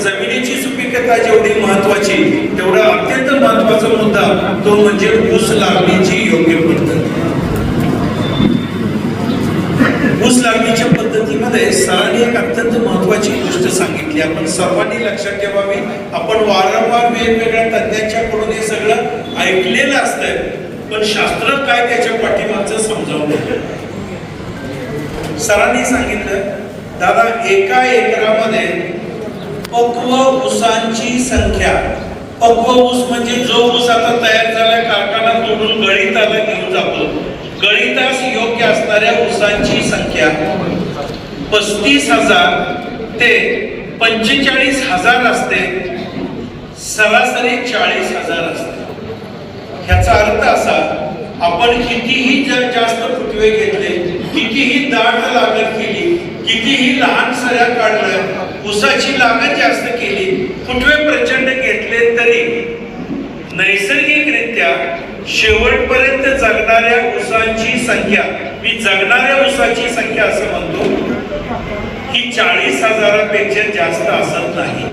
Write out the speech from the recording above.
जमिनीची सुपीकता जेवढी महत्वाची तेवढा अत्यंत महत्त्वाचा मुद्दा तो म्हणजे ऊस लागणीची योग्य पद्धत. ऊस लागणीच्या पद्धतीमध्ये सरांनी एक अत्यंत महत्वाची गोष्ट सांगितली. आपण सर्वांनी लक्षात ठेवावी. आपण वारंवार वेगवेगळ्या तज्ञांच्याकडून हे सगळं ऐकलेलं असतंय पण शास्त्र काय त्याच्या पाठीमागचं समजावलं सरांनी सांगितलं दादा एका एकरामध्ये पक्व ऊसांची संख्या पक्व ऊस म्हणजे जो ऊस आता तयार झालाय कारखाना तोडून गळीताला घेऊन जातो. गळीतास योग्य असणाऱ्या ऊसांची संख्या पस्तीस हजार ते पंचेचाळीस हजार असते. सरासरी चाळीस हजार असते. ह्याचा अर्थ असा आपण कितीही जास्त फुटवे घेतले कितीही दाट लागत केली कितीही लहान सऱ्या काढल्या ऊसाची लागण जास्त केली कुठवे प्रचंड घेतले तरी नैसर्गिकरित्या शेवटपर्यंत जगणाऱ्या ऊसांची संख्या मी जगणाऱ्या ऊसाची संख्या असं म्हणतो ही चाळीस हजारापेक्षा जास्त असत नाही.